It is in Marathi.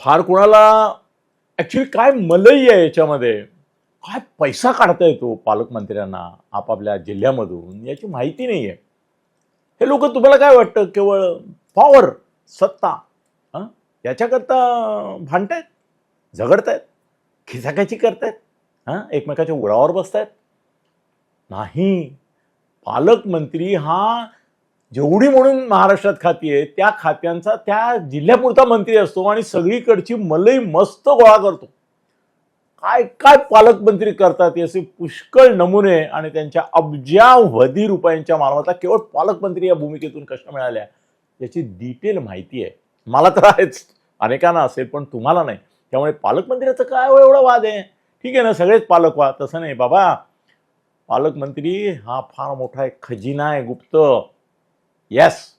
फार कोणाला ॲक्च्युली काय मलई आहे याच्यामध्ये? काय पैसा काढता येतो पालकमंत्र्यांना आपापल्या जिल्ह्यामधून? याची माहिती नाही आहे हे लोक तुम्हाला काय वाटतं? केवळ पॉवर सत्ता हं? याच्याकरता भांडतायत? झगडतायत? खिचाखिची करतायत? हां? एकमेकाच्या उरावर बसतायत? नाही. पालकमंत्री हा जेवढी म्हणून महाराष्ट्रात खाती आहे त्या खात्यांचा त्या जिल्ह्यापुरता मंत्री असतो आणि सगळीकडची मलई मस्त गोळा करतो. काय काय पालकमंत्री करतात असे पुष्कळ नमुने आणि त्यांच्या अब्जावधी रुपयांच्या मालमत्ता केवळ पालकमंत्री या भूमिकेतून कशा मिळाल्या याची डिटेल माहिती आहे. मला तर आहेच. अनेकांना असेल पण तुम्हाला नाही. त्यामुळे पालकमंत्र्याचं काय हो एवढा वाद आहे? ठीक आहे ना सगळेच पालक वा तसं नाही बाबा. पालकमंत्री हा फार मोठा एक खजिना आहे गुप्त. Yes.